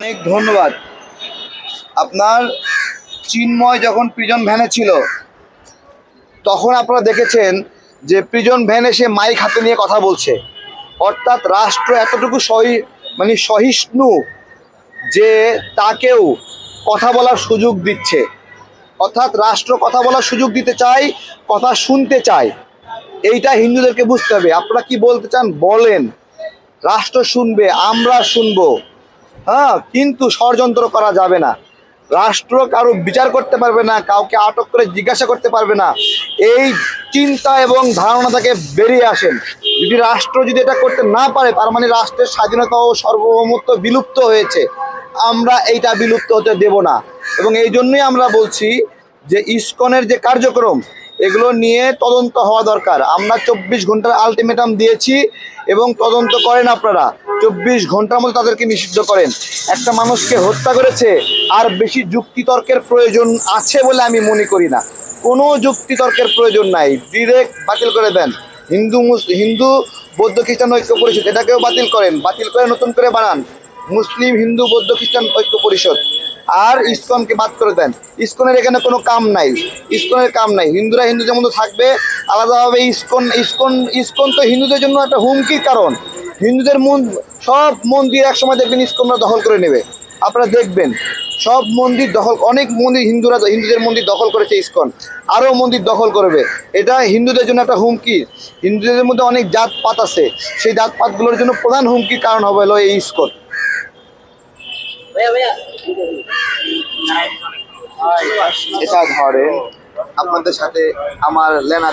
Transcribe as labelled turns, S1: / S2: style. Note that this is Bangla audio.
S1: অনেক ধন্যবাদ। আপনার চিন্ময় যখন প্রিজন ভ্যানে ছিল, তখন আপনারা দেখেছেন যে প্রিজন ভ্যানে সে মাইক হাতে নিয়ে কথা বলছে। অর্থাৎ রাষ্ট্র এতটুকু সহি মানে সহিষ্ণু যে তাকেও কথা বলার সুযোগ দিচ্ছে। অর্থাৎ রাষ্ট্র কথা বলার সুযোগ দিতে চায় কথা শুনতে চায় এইটা হিন্দুদেরকে বুঝতে হবে। আপনারা কি বলতে চান? বলেন। রাষ্ট্র শুনবে, আমরা শুনব। হ্যাঁ কিন্তু ষড়যন্ত্র করা যাবে না। রাষ্ট্র কারও বিচার করতে পারবে না, কাউকে আটক করে জিজ্ঞাসা করতে পারবে না। এই চিন্তা এবং ধারণা থেকে বেরিয়ে আসেন। যদি রাষ্ট্র যদি এটা করতে না পারে, তার মানে রাষ্ট্রের স্বাধীনতা ও সার্বভৌমত্ব বিলুপ্ত হয়েছে। আমরা এইটা বিলুপ্ত হতে দেব না। এবং এই জন্যই আমরা বলছি যে ইসকনের যে কার্যক্রম এগুলো নিয়ে তদন্ত হওয়া দরকার। আমরা চব্বিশ ঘণ্টার আলটিমেটাম দিয়েছি এবং তদন্ত করেন আপনারা। চব্বিশ ঘণ্টার মধ্যে তাদেরকে নিষিদ্ধ করেন। একটা মানুষকে হত্যা করেছে, আর বেশি যুক্তিতর্কের প্রয়োজন আছে বলে আমি মনে করি না। কোনো যুক্তিতর্কের প্রয়োজন নাই। ডিরেক্ট বাতিল করে দেন। হিন্দু হিন্দু, বৌদ্ধ খ্রিস্টান ঐক্য পরিষদ, এটাকেও বাতিল করেন। বাতিল করে নতুন করে বানান। মুসলিম, হিন্দু, বৌদ্ধ খ্রিস্টান ঐক্য পরিষদ। আর ইসকনকে বাদ করে দেন। ইসকনের এখানে কোনো কাম নাই। ইসকনের কাম নাই। হিন্দুরা হিন্দুদের মধ্যে থাকবে, আলাদাভাবে ইসকন ইসকন ইসকন তো হিন্দুদের জন্য একটা হুমকির কারণ। হিন্দুদের মন, সব মন্দির একসময় দেখবেন ইসকনরা দখল করে নেবে। আপনারা দেখবেন, সব মন্দির দখল, অনেক মন্দির হিন্দুরা, হিন্দুদের মন্দির দখল করেছে ইসকন। আরও মন্দির দখল করবে। এটা হিন্দুদের জন্য একটা হুমকি। হিন্দুদের মধ্যে অনেক জাতপাত আছে। সেই জাতপাতগুলোর জন্য প্রধান হুমকির কারণ হবে হলো এই ইসকন। এটা ধরেন আপনাদের সাথে আমার লেনা